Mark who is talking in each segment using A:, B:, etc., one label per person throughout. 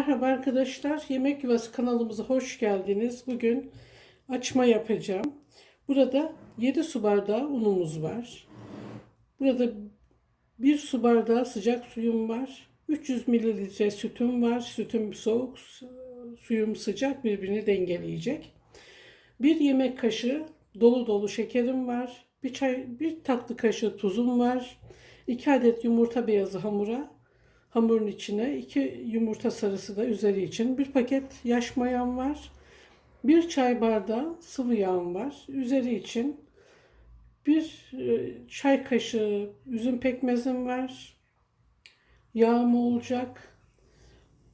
A: Merhaba arkadaşlar, Yemek Yuvası kanalımıza hoş geldiniz. Bugün açma yapacağım. Burada 7 su bardağı unumuz var. Burada 1 su bardağı sıcak suyum var. 300 mililitre sütüm var. Sütüm soğuk, suyum sıcak birbirini dengeleyecek. Bir yemek kaşığı dolu dolu şekerim var. Bir çay, bir tatlı kaşığı tuzum var. 2 adet yumurta beyazı hamura Hamurun içine iki yumurta sarısı da üzeri için bir paket yaş mayam var. Bir çay bardağı sıvı yağım var. Üzeri için bir e, çay kaşığı üzüm pekmezim var. Yağım olacak.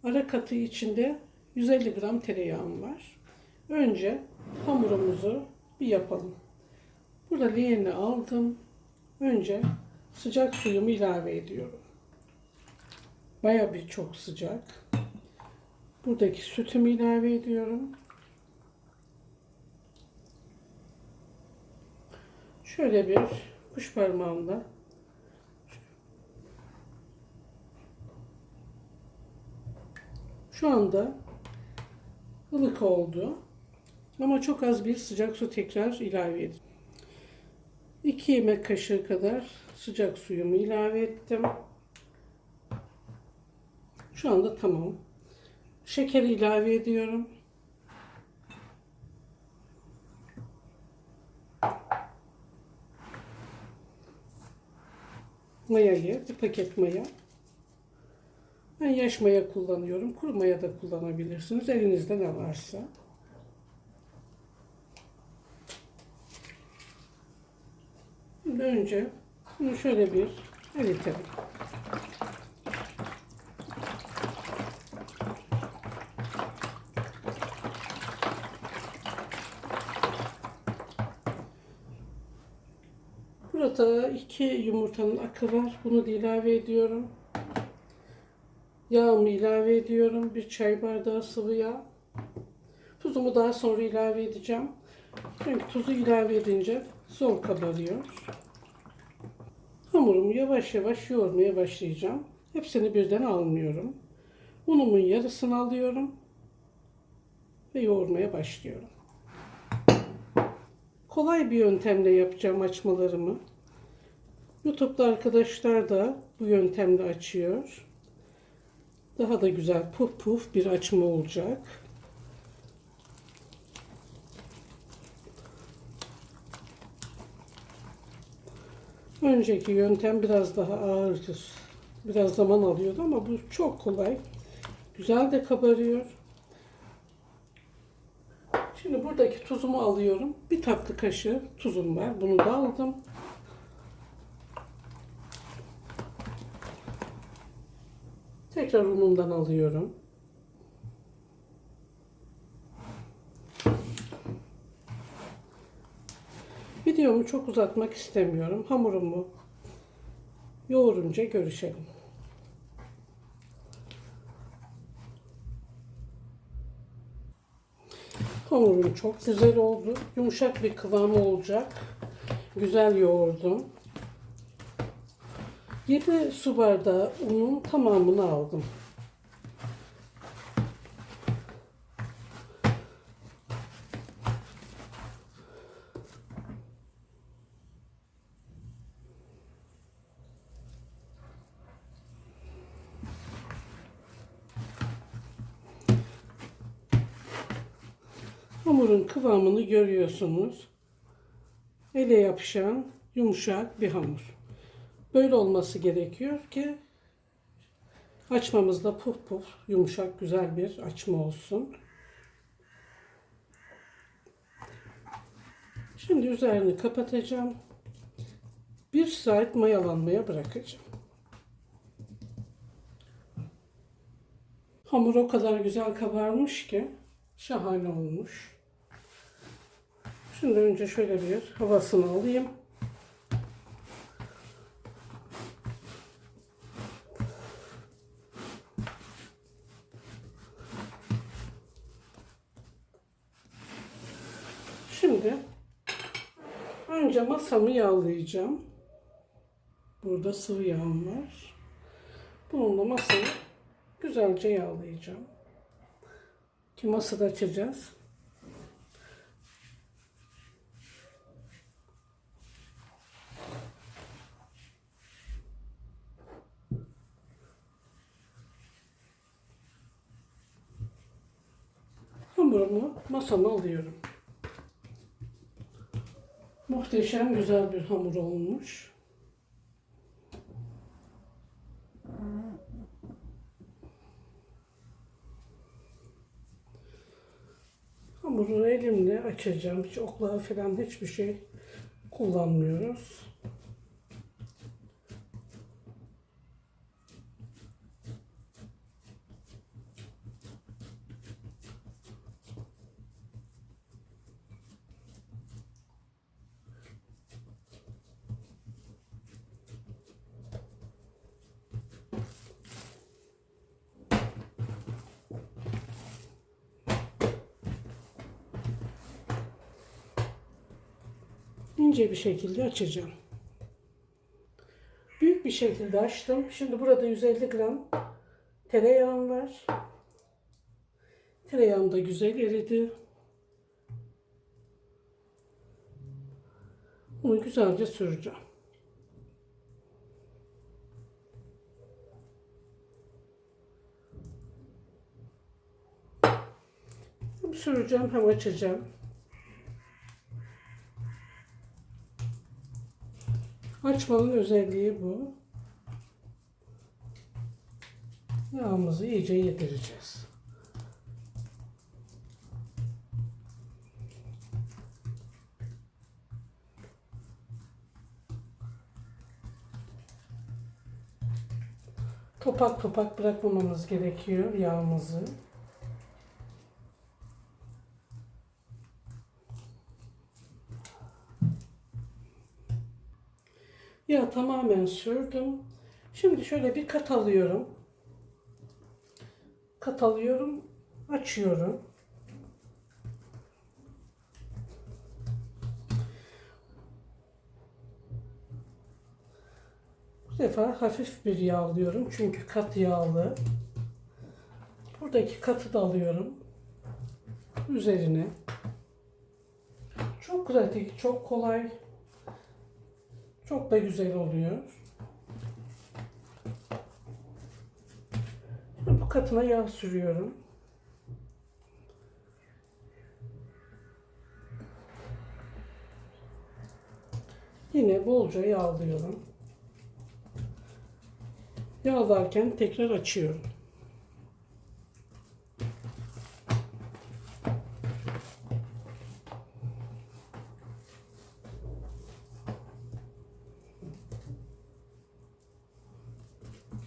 A: Ara katı içinde 150 gram tereyağım var. Önce hamurumuzu bir yapalım. Burada leğeni aldım. Önce sıcak suyumu ilave ediyorum. Baya bir çok sıcak. Buradaki sütümü ilave ediyorum. Şöyle bir kuş parmağımla şu anda ılık oldu. Ama çok az bir sıcak su tekrar ilave edin. 2 yemek kaşığı kadar sıcak suyumu ilave ettim. Şu anda tamam. Şekeri ilave ediyorum. Mayayı, bir paket maya. Ben yaş maya kullanıyorum. Kuru maya da kullanabilirsiniz. Elinizde ne varsa. Şimdi önce bunu şöyle bir eritelim. Burada iki yumurtanın akı var. Bunu da ilave ediyorum. Yağımı ilave ediyorum. Bir çay bardağı sıvı yağ. Tuzumu daha sonra ilave edeceğim. Çünkü tuzu ilave edince zor kabarıyor. Hamurumu yavaş yavaş yoğurmaya başlayacağım. Hepsini birden almıyorum. Unumun yarısını alıyorum ve yoğurmaya başlıyorum. Kolay bir yöntemle yapacağım açmalarımı. YouTube'da arkadaşlar da bu yöntemle açıyor. Daha da güzel puf puf bir açma olacak. Önceki yöntem biraz daha ağırdır. Biraz zaman alıyordu ama bu çok kolay. Güzel de kabarıyor. Şimdi buradaki tuzumu alıyorum. Bir tatlı kaşığı tuzum var. Bunu da aldım. Tekrar unumdan alıyorum. Videomu çok uzatmak istemiyorum. Hamurumu yoğurunca görüşelim. Hamurum çok güzel oldu. Yumuşak bir kıvamı olacak. Güzel yoğurdum. 7 su bardağı unun tamamını aldım. Hamurun kıvamını görüyorsunuz. Ele yapışan yumuşak bir hamur. Böyle olması gerekiyor ki açmamızda puf puf yumuşak güzel bir açma olsun. Şimdi üzerini kapatacağım. Bir saat mayalanmaya bırakacağım. Hamur o kadar güzel kabarmış ki şahane olmuş. Şimdi önce şöyle bir havasını alayım. Şimdi önce masamı yağlayacağım. Burada sıvı yağım var. Bununla masayı güzelce yağlayacağım. Ki masada açacağız. Hamurumu masama alıyorum. Muhteşem güzel bir hamur olmuş. Hamuru elimle açacağım. Hiç oklava falan hiçbir şey kullanmıyoruz. İnce bir şekilde açacağım. Büyük bir şekilde açtım. Şimdi burada 150 gram tereyağım var. Tereyağım da güzel eridi. Bunu güzelce süreceğim. Hem süreceğim hem açacağım. Açmanın özelliği bu. Yağımızı iyice yedireceğiz. Topak topak bırakmamamız gerekiyor yağımızı. Ya tamamen sürdüm. Şimdi şöyle bir kat alıyorum. Kat alıyorum. Açıyorum. Bu defa hafif bir yağ alıyorum. Çünkü kat yağlı. Buradaki katı da alıyorum. Üzerine. Çok pratik, çok kolay. Çok da güzel oluyor. Bu katına yağ sürüyorum. Yine bolca yağlıyorum. Yağlarken tekrar açıyorum.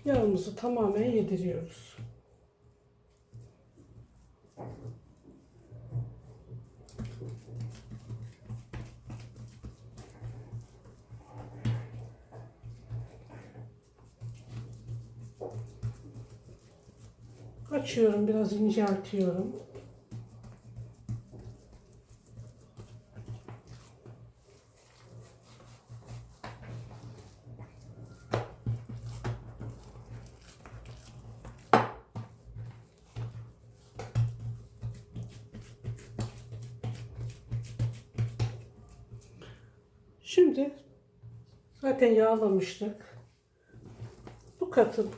A: Yağımızı tamamen yediriyoruz. Açıyorum, biraz inceltiyorum. Şimdi zaten yağlamıştık. Bu katın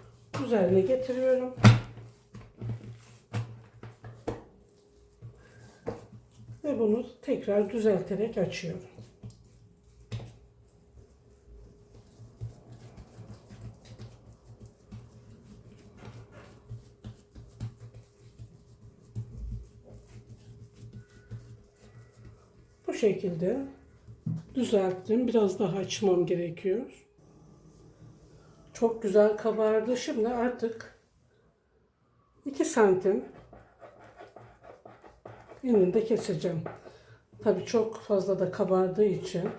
A: üzerine getiriyorum. Ve bunu tekrar düzelterek açıyorum. Bu şekilde düzelttim. Biraz daha açmam gerekiyor. Çok güzel kabardı. Şimdi artık 2 santim eninde keseceğim. Tabii çok fazla da kabardığı için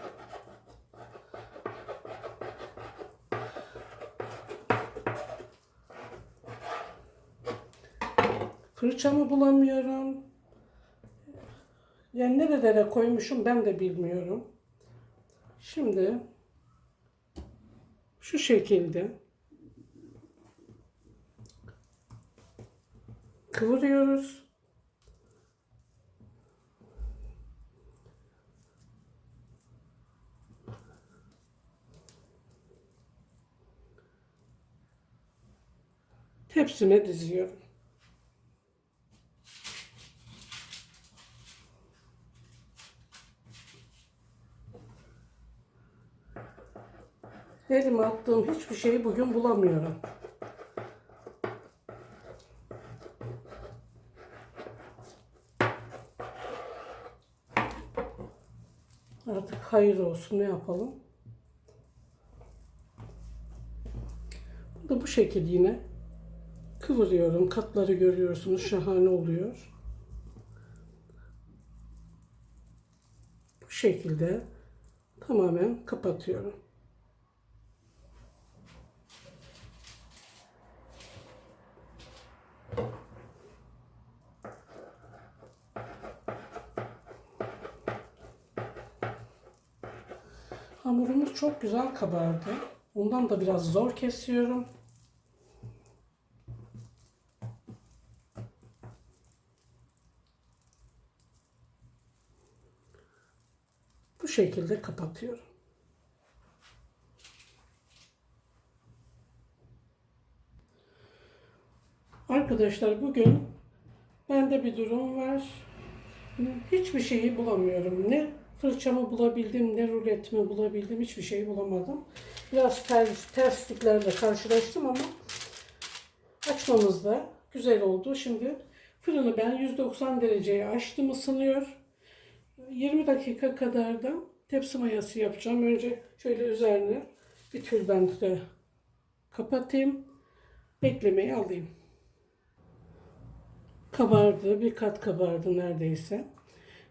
A: fırçamı bulamıyorum. Yani nerelere koymuşum ben de bilmiyorum. Şimdi şu şekilde kıvırıyoruz. Tepsime diziyorum. Elime attığım hiçbir şeyi bugün bulamıyorum. Artık hayır olsun ne yapalım. Da bu şekilde yine kıvırıyorum. Katları görüyorsunuz şahane oluyor. Bu şekilde tamamen kapatıyorum. Hamurumuz çok güzel kabardı. Ondan da biraz zor kesiyorum. Bu şekilde kapatıyorum. Arkadaşlar bugün bende bir durum var. Hiçbir şeyi bulamıyorum. Ne fırçamı bulabildim, ne ruletimi bulabildim. Hiçbir şeyi bulamadım. Biraz ters, tersliklerle karşılaştım ama açmamız da güzel oldu. Şimdi fırını ben 190 dereceye açtım ısınıyor. 20 dakika kadar da tepsi mayası yapacağım. Önce şöyle üzerine bir tülbentle kapatayım. Beklemeyi alayım. Kabardı. Bir kat kabardı neredeyse.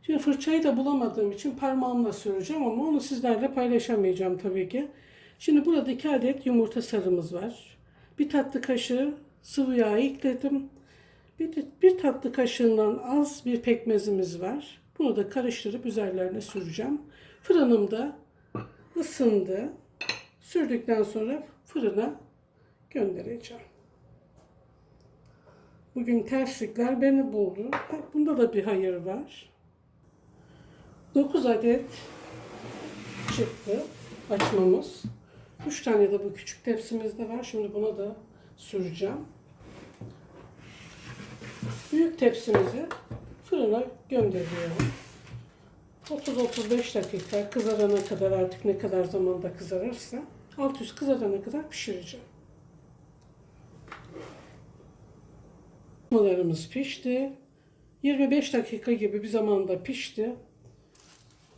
A: Şimdi fırçayı da bulamadığım için parmağımla süreceğim ama onu sizlerle paylaşamayacağım tabii ki. Şimdi burada iki adet yumurta sarımız var. Bir tatlı kaşığı sıvı yağ ekledim. Bir, bir tatlı kaşığından az bir pekmezimiz var. Bunu da karıştırıp üzerlerine süreceğim. Fırınım da ısındı. Sürdükten sonra fırına göndereceğim. Bugün terslikler beni buldu. Bunda da bir hayır var. 9 adet çıktı açmamız. 3 tane de bu küçük tepsimizde var. Şimdi buna da süreceğim. Büyük tepsimizi fırına gönderiyorum. 30-35 dakika kızarana kadar artık ne kadar zamanda kızarırsa alt üst kızarana kadar pişireceğim. Malarımız pişti. 25 dakika gibi bir zamanda pişti.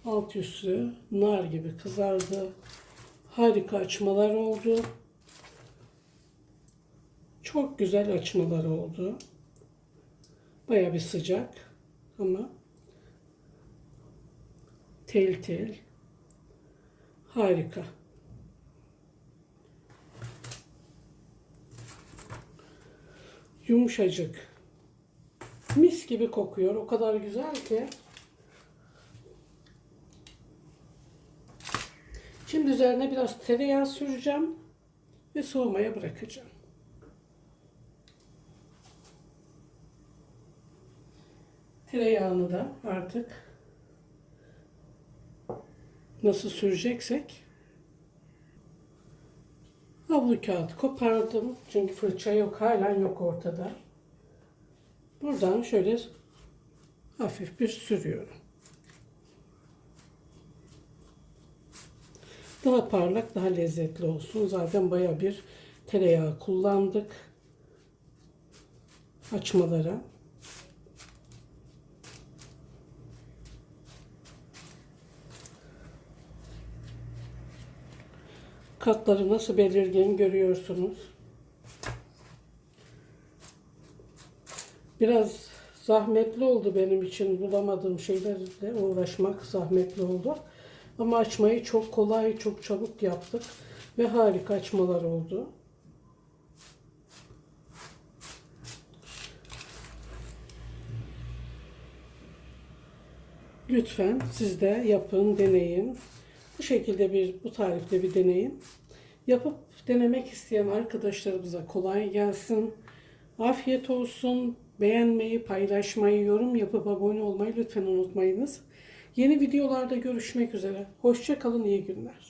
A: Alt üstü nar gibi kızardı. Harika açmalar oldu. Çok güzel açmalar oldu. Baya bir sıcak ama tel tel harika. Yumuşacık. Mis gibi kokuyor. O kadar güzel ki. Şimdi üzerine biraz tereyağı süreceğim ve soğumaya bırakacağım. Tereyağını da artık nasıl süreceksek havlu kağıt kopardım. Çünkü fırça yok, hala yok ortada. Buradan şöyle hafif bir sürüyorum. Daha parlak, daha lezzetli olsun. Zaten baya bir tereyağı kullandık. Açmalara. Katları nasıl belirgin görüyorsunuz. Biraz zahmetli oldu benim için bulamadığım şeylerle uğraşmak zahmetli oldu. Ama açmayı çok kolay, çok çabuk yaptık ve harika açmalar oldu. Lütfen siz de yapın, deneyin. Bu şekilde bir, bu tarifte bir deneyin. Yapıp denemek isteyen arkadaşlarımıza kolay gelsin. Afiyet olsun. Beğenmeyi, paylaşmayı, yorum yapıp abone olmayı lütfen unutmayınız. Yeni videolarda görüşmek üzere. Hoşça kalın, iyi günler.